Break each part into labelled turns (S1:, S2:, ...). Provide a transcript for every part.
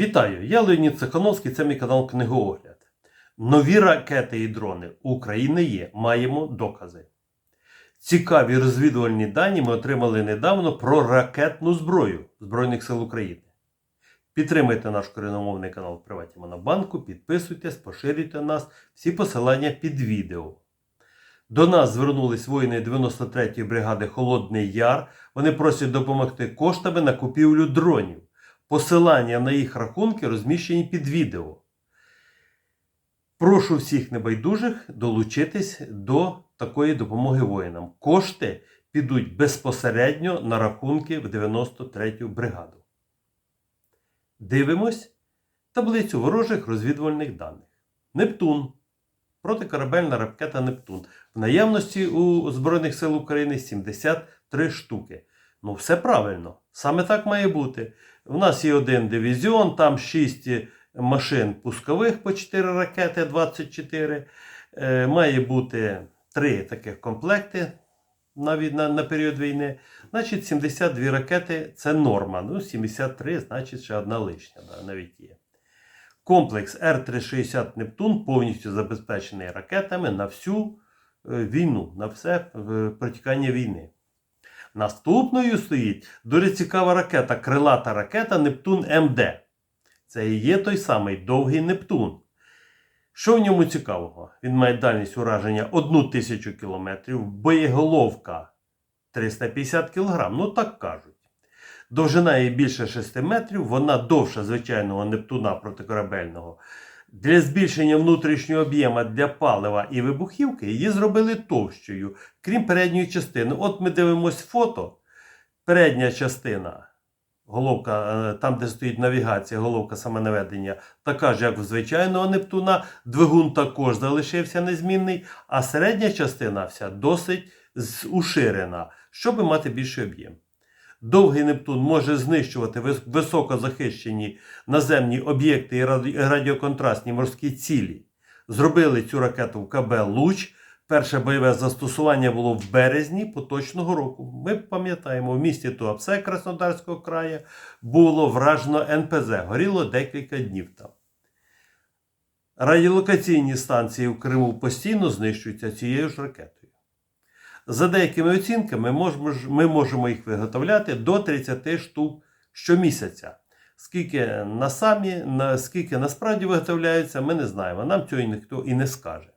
S1: Вітаю! Я Леонід Цехановський, це мій канал Книгоогляд. Нові ракети і дрони у України є. Маємо докази. Цікаві розвідувальні дані ми отримали недавно про ракетну зброю Збройних сил України. Підтримайте наш коріномовний канал в Приваті Монобанку, підписуйтесь, поширюйте нас, всі посилання під відео. До нас звернулись воїни 93-ї бригади Холодний Яр. Вони просять допомогти коштами на купівлю дронів. Посилання на їх рахунки розміщені під відео. Прошу всіх небайдужих долучитись до такої допомоги воїнам. Кошти підуть безпосередньо на рахунки в 93-ю бригаду. Дивимось таблицю ворожих розвідувальних даних. Нептун. Протикорабельна ракета Нептун. В наявності у Збройних сил України 73 штуки. Ну, все правильно. Саме так має бути. У нас є один дивізіон, там 6 машин пускових по 4 ракети 24. Е, має бути 3 таких комплекти на, на, на період війни. Значить, 72 ракети це норма. Ну, 73, значить, ще одна лишня, да, навіть є. Комплекс Р-360 Нептун повністю забезпечений ракетами на всю е, війну, на все е, протікання війни. Наступною стоїть дуже цікава ракета, крилата ракета Нептун МД. Це і є той самий довгий Нептун. Що в ньому цікавого? Він має дальність ураження 1000 км, боєголовка 350 кг, ну так кажуть. Довжина її більше 6 метрів, вона довша звичайного Нептуна протикорабельного. Для збільшення внутрішнього об'єму для палива і вибухівки її зробили товщою, крім передньої частини. От ми дивимось фото. Передня частина, головка, е, там, де стоїть навігація, головка самонаведення, така ж, як в звичайного Нептуна. Двигун також залишився незмінний, а середня частина вся досить уширена, щоб мати більший об'єм. Довгий Нептун може знищувати високозахищені наземні об'єкти і радіоконтрастні морські цілі. Зробили цю ракету в КБ Луч. Перше бойове застосування було в березні поточного року. Ми пам'ятаємо, в місті Туапсе Краснодарського краю було вражено НПЗ. Горіло декілька днів там. Радіолокаційні станції в Криму постійно знищуються цією ж ракетою. За деякими оцінками ми можемо їх виготовляти до 30 штук щомісяця. Скільки на самі, на, скільки насправді виготовляються, ми не знаємо. Нам цього ніхто і не скаже.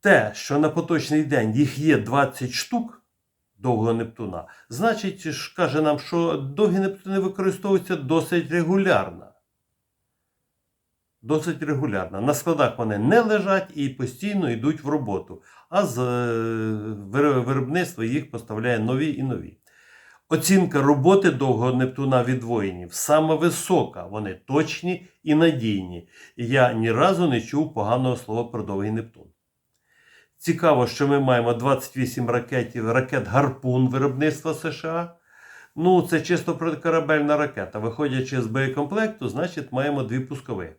S1: Те, що на поточний день їх є 20 штук довгого Нептуна, значить, каже нам, що довгі Нептуни використовуються досить регулярно. Досить регулярно. На складах вони не лежать і постійно йдуть в роботу, а з е, виробництва їх поставляє нові і нові. Оцінка роботи довгого Нептуна від воїнів саме висока, вони точні і надійні. Я ні разу не чув поганого слова про довгий Нептун. Цікаво, що ми маємо 28 ракетів, ракет Гарпун виробництва США. Ну, це чисто протикорабельна ракета. Виходячи з боєкомплекту, значить маємо дві пускові.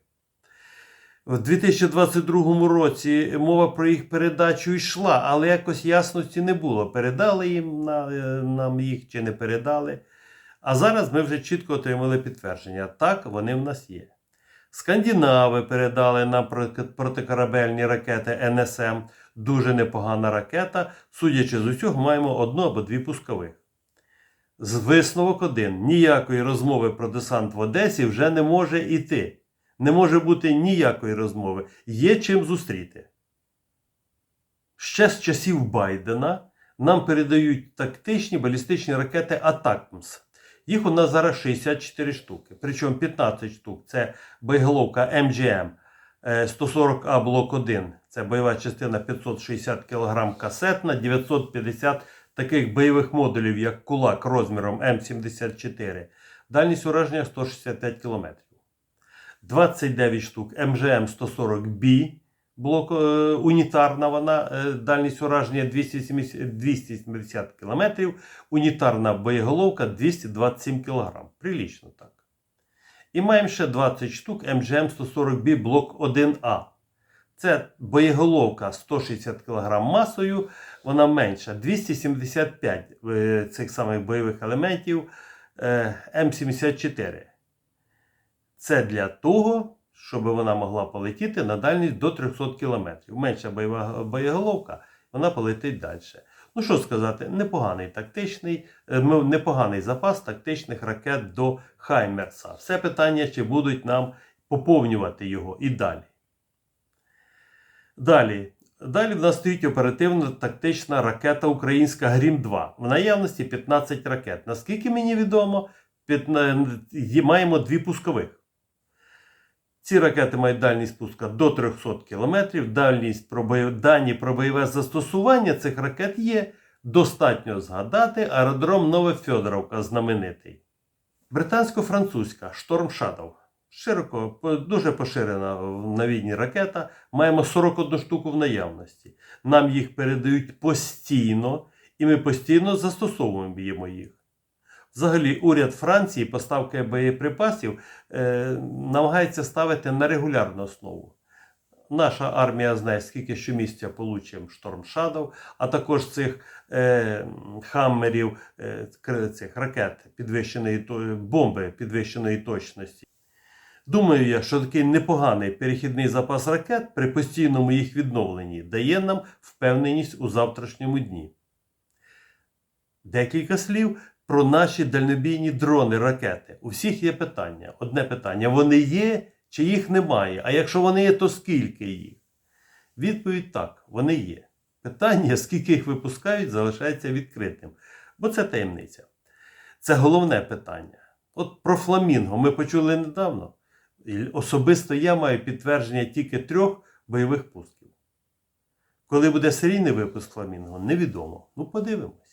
S1: В 2022 році мова про їх передачу йшла, але якось ясності не було. Передали їм на, е, нам їх чи не передали. А зараз ми вже чітко отримали підтвердження. Так, вони в нас є. Скандинави передали нам протикорабельні ракети НСМ. Дуже непогана ракета. Судячи з усього, маємо одну або дві пускових. З висновок один. Ніякої розмови про десант в Одесі вже не може йти. Не може бути ніякої розмови. Є чим зустріти. Ще з часів Байдена нам передають тактичні балістичні ракети Атакмс. Їх у нас зараз 64 штуки. Причому 15 штук це боєголовка МГМ 140А блок 1. Це бойова частина 560 кг касетна, 950 таких бойових модулів, як кулак розміром М74. Дальність ураження 165 км. 29 штук МЖМ 140B, блок е, унітарна вона, е, дальність ураження 270, 270 км, унітарна боєголовка 227 кг. Прилічно так. І маємо ще 20 штук МЖМ 140B блок 1А. Це боєголовка 160 кг масою, вона менша. 275 е, цих самих бойових елементів е, М74. Це для того, щоб вона могла полетіти на дальність до 300 км. Менша бойова боєголовка, вона полетить далі. Ну що сказати, непоганий тактичний, е, ну, непоганий запас тактичних ракет до Хаймерса. Все питання, чи будуть нам поповнювати його і далі. Далі. Далі в нас стоїть оперативно-тактична ракета Українська Грім-2. В наявності 15 ракет. Наскільки мені відомо, п'ятна- є- маємо дві пускових. Ці ракети мають дальність пуска до 300 км. Дальність про бої- дані про бойове застосування цих ракет є. Достатньо згадати аеродром Новофьодоровка знаменитий. Британсько-французька Шторм Shadow. Широко, дуже поширена в- на ракета. Маємо 41 штуку в наявності. Нам їх передають постійно, і ми постійно застосовуємо їх. Взагалі, уряд Франції поставки боєприпасів е, намагається ставити на регулярну основу. Наша армія знає, скільки щомісяця получимо Шторм Shadow, а також цих е, хаммерів, е, цих ракет підвищеної бомби підвищеної точності. Думаю я, що такий непоганий перехідний запас ракет при постійному їх відновленні дає нам впевненість у завтрашньому дні. Декілька слів про наші дальнобійні дрони, ракети. У всіх є питання. Одне питання: вони є чи їх немає? А якщо вони є, то скільки їх? Відповідь так, вони є. Питання, скільки їх випускають, залишається відкритим. Бо це таємниця. Це головне питання. От про фламінго ми почули недавно. Особисто я маю підтвердження тільки трьох бойових пусків. Коли буде серійний випуск фламінго, невідомо. Ну, подивимось.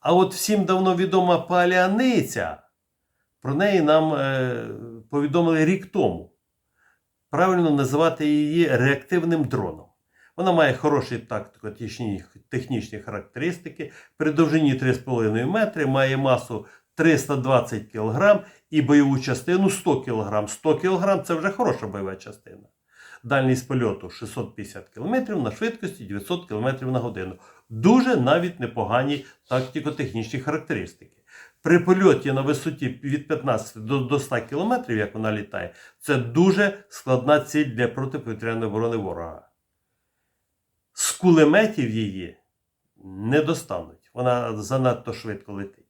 S1: А от всім давно відома паляниця. Про неї нам е, повідомили рік тому. Правильно називати її реактивним дроном. Вона має хороші тактико-технічні технічні характеристики. При довжині 3,5 метри, має масу 320 кг і бойову частину 100 кг. 100 кг це вже хороша бойова частина. Дальність польоту 650 км на швидкості 900 км на годину. Дуже навіть непогані тактико-технічні характеристики. При польоті на висоті від 15 до, до 100 км, як вона літає, це дуже складна ціль для протиповітряної оборони ворога. З кулеметів її не достануть. Вона занадто швидко летить.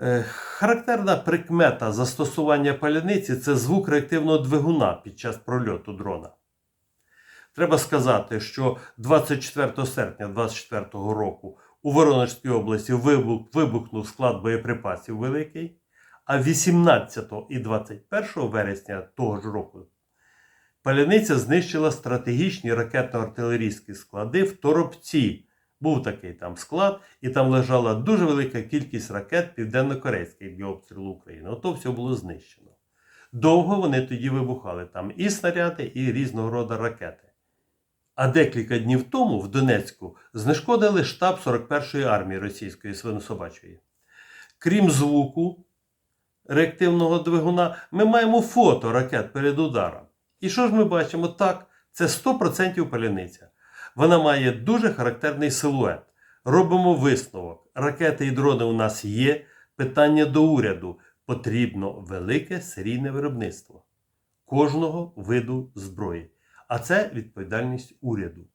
S1: Е, Характерна прикмета застосування паляниці це звук реактивного двигуна під час прольоту дрона. Треба сказати, що 24 серпня 2024 року у Воронежській області вибух, вибухнув склад боєприпасів великий, а 18 і 21 вересня того ж року паляниця знищила стратегічні ракетно-артилерійські склади в Торопці. Був такий там склад, і там лежала дуже велика кількість ракет південно-корейських для обстрілу України. Ото все було знищено. Довго вони тоді вибухали там і снаряди, і різного роду ракети. А декілька днів тому в Донецьку знешкодили штаб 41-ї армії російської свинособачої. Крім звуку реактивного двигуна, ми маємо фото ракет перед ударом. І що ж ми бачимо? Так, це 100% паляниця. Вона має дуже характерний силует. Робимо висновок. Ракети і дрони у нас є. Питання до уряду. Потрібно велике серійне виробництво кожного виду зброї. А це відповідальність уряду.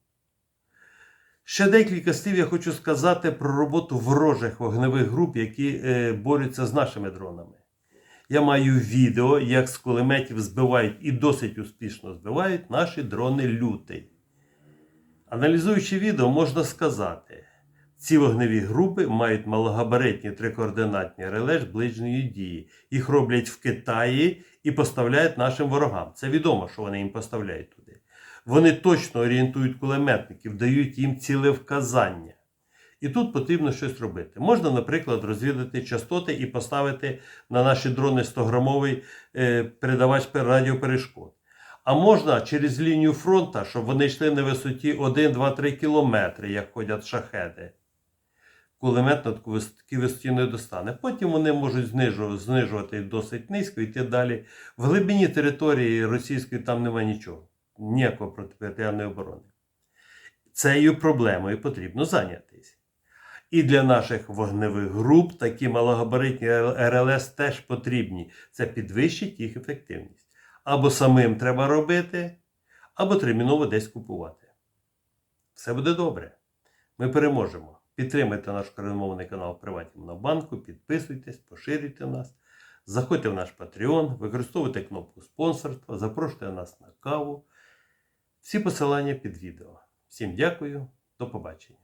S1: Ще декілька слів я хочу сказати про роботу ворожих вогневих груп, які е, борються з нашими дронами. Я маю відео, як з кулеметів збивають і досить успішно збивають наші дрони лютий. Аналізуючи відео, можна сказати, ці вогневі групи мають малогабаритні трикоординатні реле ж ближньої дії. Їх роблять в Китаї і поставляють нашим ворогам. Це відомо, що вони їм поставляють туди. Вони точно орієнтують кулеметників, дають їм цілевказання. І тут потрібно щось робити. Можна, наприклад, розвідати частоти і поставити на наші дрони 100-грамовий е, передавач радіоперешкод. А можна через лінію фронту, щоб вони йшли на висоті 1, 2, 3 кілометри, як ходять шахеди. Кулемет на такій висоті не достане. Потім вони можуть знижувати досить низько і йти далі. В глибині території російської там немає нічого, ніякої протиповітряної оборони. Цією проблемою потрібно зайнятися. І для наших вогневих груп такі малогабаритні РЛС теж потрібні. Це підвищить їх ефективність. Або самим треба робити, або терміново десь купувати. Все буде добре. Ми переможемо. Підтримайте наш україномовний канал Приватні Монобанку, підписуйтесь, поширюйте нас, заходьте в наш Patreon, використовуйте кнопку спонсорства, запрошуйте нас на каву. Всі посилання під відео. Всім дякую, до побачення.